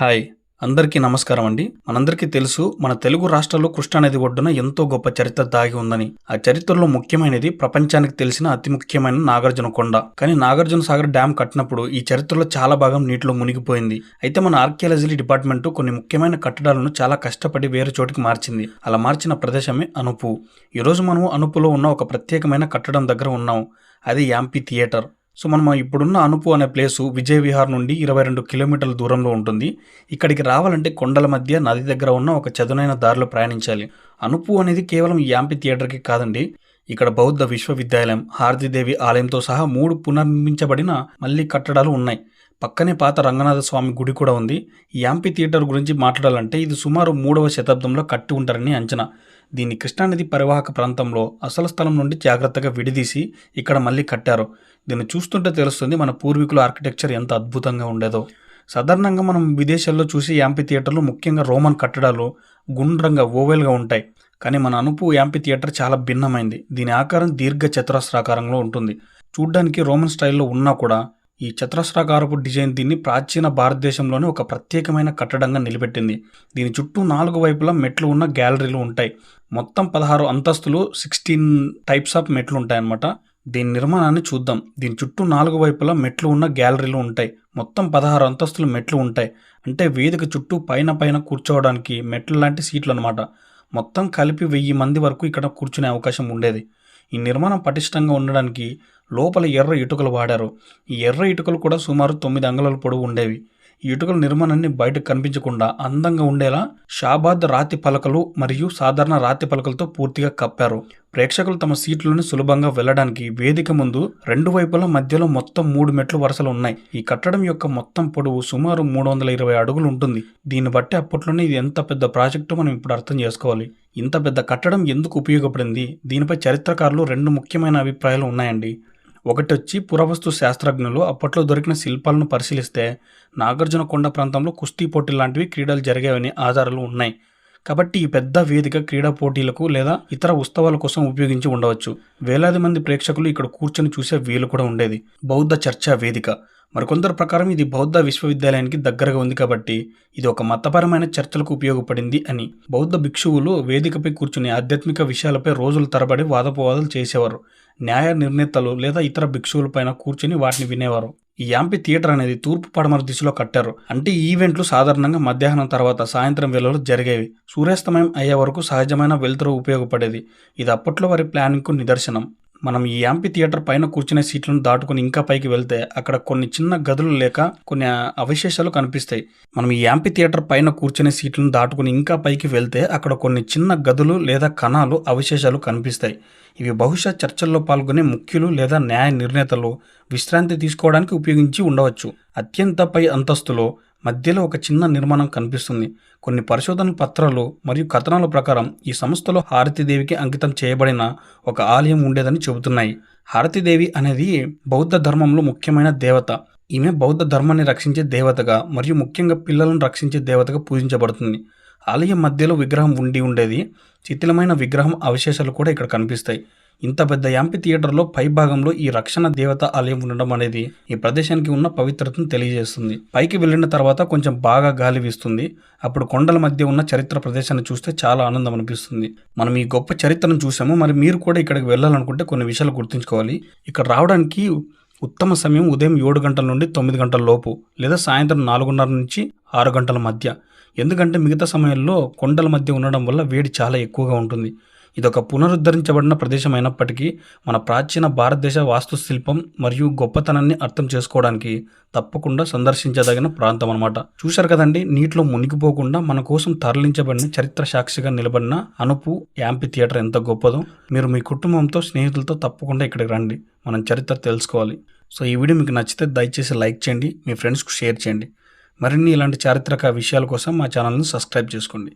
Hi అందరికీ నమస్కారం అండి. మనందరికీ తెలుసు మన తెలుగు రాష్ట్రాల్లో కృష్ణానది ఒడ్డున ఎంతో గొప్ప చరిత్ర దాగి ఉందని. ఆ చరిత్రలో ముఖ్యమైనది ప్రపంచానికి తెలిసిన అతి ముఖ్యమైన నాగార్జున కొండ. కానీ నాగార్జున సాగర్ డ్యామ్ కట్టినప్పుడు ఈ చరిత్రలో చాలా భాగం నీటిలో మునిగిపోయింది. అయితే మన ఆర్కియాలజీ డిపార్ట్మెంట్ కొన్ని ముఖ్యమైన కట్టడాలను చాలా కష్టపడి వేరే చోటికి మార్చింది. అలా మార్చిన ప్రదేశమే అనుపు. ఈరోజు మనము అనుపులో ఉన్న ఒక ప్రత్యేకమైన కట్టడం దగ్గర ఉన్నాం. అది యాంపీ థియేటర్. సో మనం ఇప్పుడున్న అనుపు అనే ప్లేసు విజయవిహార్ నుండి ఇరవై రెండు కిలోమీటర్ల దూరంలో ఉంటుంది. ఇక్కడికి రావాలంటే కొండల మధ్య నది దగ్గర ఉన్న ఒక చదునైన దారిలో ప్రయాణించాలి. అనుపు అనేది కేవలం ఈ యాంపి థియేటర్కి కాదండి. ఇక్కడ బౌద్ధ విశ్వవిద్యాలయం హారతిదేవి ఆలయంతో సహా మూడు పునర్నిర్మించబడిన మళ్ళీ కట్టడాలు ఉన్నాయి. పక్కనే పాత రంగనాథ స్వామి గుడి కూడా ఉంది. ఈ యాంపి థియేటర్ గురించి మాట్లాడాలంటే ఇది సుమారు మూడవ శతాబ్దంలో కట్టి ఉంటారని అంచనా. దీన్ని కృష్ణానది పరివాహక ప్రాంతంలో అసలు స్థలం నుండి జాగ్రత్తగా విడిదీసి ఇక్కడ మళ్ళీ కట్టారు. దీన్ని చూస్తుంటే తెలుస్తుంది మన పూర్వీకుల ఆర్కిటెక్చర్ ఎంత అద్భుతంగా ఉండేదో. సాధారణంగా మనం విదేశాల్లో చూసే యాంపీ థియేటర్లు ముఖ్యంగా రోమన్ కట్టడాలు గుండ్రంగా ఓవెల్గా ఉంటాయి. కానీ మన అనుపు యాంపీ థియేటర్ చాలా భిన్నమైంది. దీని ఆకారం దీర్ఘ చతురస్రాకారంలో ఉంటుంది. చూడ్డానికి రోమన్ స్టైల్లో ఉన్నా కూడా ఈ చతురస్రాకారపు డిజైన్ దీన్ని ప్రాచీన భారతదేశంలోనే ఒక ప్రత్యేకమైన కట్టడంగా నిలబెట్టింది. దీని చుట్టూ నాలుగు వైపులా మెట్లు ఉన్న గ్యాలరీలు ఉంటాయి. మొత్తం పదహారు అంతస్తులు సిక్స్టీన్ టైప్స్ ఆఫ్ మెట్లు ఉంటాయన్నమాట. దీని నిర్మాణాన్ని చూద్దాం. దీని చుట్టూ నాలుగు వైపులా మెట్లు ఉన్న గ్యాలరీలు ఉంటాయి. మొత్తం పదహారు అంతస్తులు మెట్లు ఉంటాయి. అంటే వేదిక చుట్టూ పైన పైన కూర్చోవడానికి మెట్లు లాంటి సీట్లు అనమాట మొత్తం కలిపి వెయ్యి మంది వరకు ఇక్కడ కూర్చునే అవకాశం ఉండేది. ఈ నిర్మాణం పటిష్టంగా ఉండడానికి లోపల ఎర్ర ఇటుకలు వాడారు. ఈ ఎర్ర ఇటుకలు కూడా సుమారు తొమ్మిది అంగుళాల పొడవు ఉండేవి. ఈ ఇటుకల నిర్మాణాన్ని బయటకు కనిపించకుండా అందంగా ఉండేలా షాబాద్ రాతి పలకలు మరియు సాధారణ రాతి పలకలతో పూర్తిగా కప్పారు. ప్రేక్షకులు తమ సీట్లను సులభంగా వెళ్ళడానికి వేదిక ముందు రెండు వైపుల మధ్యలో మొత్తం మూడు మెట్లు వరుసలు ఉన్నాయి. ఈ కట్టడం యొక్క మొత్తం పొడవు సుమారు మూడు వందల ఇరవై అడుగులు ఉంటుంది. దీన్ని బట్టి అప్పట్లోనే ఇది ఎంత పెద్ద ప్రాజెక్టు మనం ఇప్పుడు అర్థం చేసుకోవాలి. ఇంత పెద్ద కట్టడం ఎందుకు ఉపయోగపడింది? దీనిపై చరిత్రకారులు రెండు ముఖ్యమైన అభిప్రాయాలు ఉన్నాయండి. ఒకటి వచ్చి పురావస్తు శాస్త్రజ్ఞులు అప్పట్లో దొరికిన శిల్పాలను పరిశీలిస్తే నాగార్జున కొండ ప్రాంతంలో కుస్తీ పోటీలు లాంటివి క్రీడలు జరిగేవని ఆధారాలు ఉన్నాయి. కాబట్టి ఈ పెద్ద వేదిక క్రీడా పోటీలకు లేదా ఇతర ఉత్సవాల కోసం ఉపయోగించి ఉండవచ్చు. వేలాది మంది ప్రేక్షకులు ఇక్కడ కూర్చొని చూసే వీలు కూడా ఉండేది. బౌద్ధ చర్చా వేదిక. మరికొందరు ప్రకారం ఇది బౌద్ధ విశ్వవిద్యాలయానికి దగ్గరగా ఉంది కాబట్టి ఇది ఒక మతపరమైన చర్చలకు ఉపయోగపడింది అని. బౌద్ధ భిక్షువులు వేదికపై కూర్చుని ఆధ్యాత్మిక విషయాలపై రోజుల తరబడి వాదపోవాదాలు చేసేవారు. న్యాయ నిర్ణేతలు లేదా ఇతర భిక్షువులపైన కూర్చుని వాటిని వినేవారు. ఈ యాంపి థియేటర్ అనేది తూర్పు పడమర దిశలో కట్టారు. అంటే ఈ ఈవెంట్లు సాధారణంగా మధ్యాహ్నం తర్వాత సాయంత్రం వేళలో జరిగేవి. సూర్యాస్తమయం అయ్యే వరకు సహజమైన వెలుతురు ఉపయోగపడేది. ఇది అప్పట్లో వారి ప్లానింగ్కు నిదర్శనం. మనం ఈ యాంపి థియేటర్ పైన కూర్చునే సీట్లను దాటుకుని ఇంకా పైకి వెళ్తే అక్కడ కొన్ని చిన్న గదులు లేక కొన్ని అవశేషాలు కనిపిస్తాయి. మనం ఈ యాంపి థియేటర్ పైన కూర్చునే సీట్లను దాటుకుని ఇంకా పైకి వెళ్తే అక్కడ కొన్ని చిన్న గదులు లేదా కణాలు అవశేషాలు కనిపిస్తాయి. ఇవి బహుశా చర్చల్లో పాల్గొనే ముఖ్యులు లేదా న్యాయ నిర్ణేతలు విశ్రాంతి తీసుకోవడానికి ఉపయోగించి ఉండవచ్చు. అత్యంత పై అంతస్తులో మధ్యలో ఒక చిన్న నిర్మాణం కనిపిస్తుంది. కొన్ని పరిశోధన పత్రాలు మరియు కథనాల ప్రకారం ఈ సంస్థలో హారతిదేవికి అంకితం చేయబడిన ఒక ఆలయం ఉండేదని చెబుతున్నాయి. హారతిదేవి అనేది బౌద్ధ ధర్మంలో ముఖ్యమైన దేవత. ఈమె బౌద్ధ ధర్మాన్ని రక్షించే దేవతగా మరియు ముఖ్యంగా పిల్లలను రక్షించే దేవతగా పూజించబడుతుంది. ఆలయం మధ్యలో విగ్రహం ఉండి ఉండేది. శిథిలమైన విగ్రహం అవశేషాలు కూడా ఇక్కడ కనిపిస్తాయి. ఇంత పెద్ద యాంపి థియేటర్లో పై భాగంలో ఈ రక్షణ దేవత ఆలయం ఉండడం అనేది ఈ ప్రదేశానికి ఉన్న పవిత్రతను తెలియజేస్తుంది. పైకి వెళ్ళిన తర్వాత కొంచెం బాగా గాలి వీస్తుంది. అప్పుడు కొండల మధ్య ఉన్న చరిత్ర ప్రదేశాన్ని చూస్తే చాలా ఆనందం అనిపిస్తుంది. మనం ఈ గొప్ప చరిత్రను చూసాము మరి మీరు కూడా ఇక్కడికి వెళ్ళాలనుకుంటే కొన్ని విషయాలు గుర్తుంచుకోవాలి. ఇక్కడ రావడానికి ఉత్తమ సమయం ఉదయం ఏడు గంటల నుండి తొమ్మిది గంటల లోపు లేదా సాయంత్రం నాలుగున్నర నుంచి ఆరు గంటల మధ్య. ఎందుకంటే మిగతా సమయంలో కొండల మధ్య ఉండడం వల్ల వేడి చాలా ఎక్కువగా ఉంటుంది. ఇదొక పునరుద్ధరించబడిన ప్రదేశం అయినప్పటికీ మన ప్రాచీన భారతదేశ వాస్తుశిల్పం మరియు గొప్పతనాన్ని అర్థం చేసుకోవడానికి తప్పకుండా సందర్శించదగిన ప్రాంతం అనమాట చూశారు కదండి నీటిలో మునిగిపోకుండా మన కోసం తరలించబడిన చరిత్ర సాక్షిగా నిలబడిన అనుపు యాంపి థియేటర్ ఎంత గొప్పదో. మీరు మీ కుటుంబంతో స్నేహితులతో తప్పకుండా ఇక్కడికి రండి. మనం చరిత్ర తెలుసుకోవాలి. సో ఈ వీడియో మీకు నచ్చితే దయచేసి లైక్ చేయండి మీ ఫ్రెండ్స్కు షేర్ చేయండి. మరిన్ని ఇలాంటి చారిత్రక విషయాల కోసం మా ఛానల్ని సబ్స్క్రైబ్ చేసుకోండి.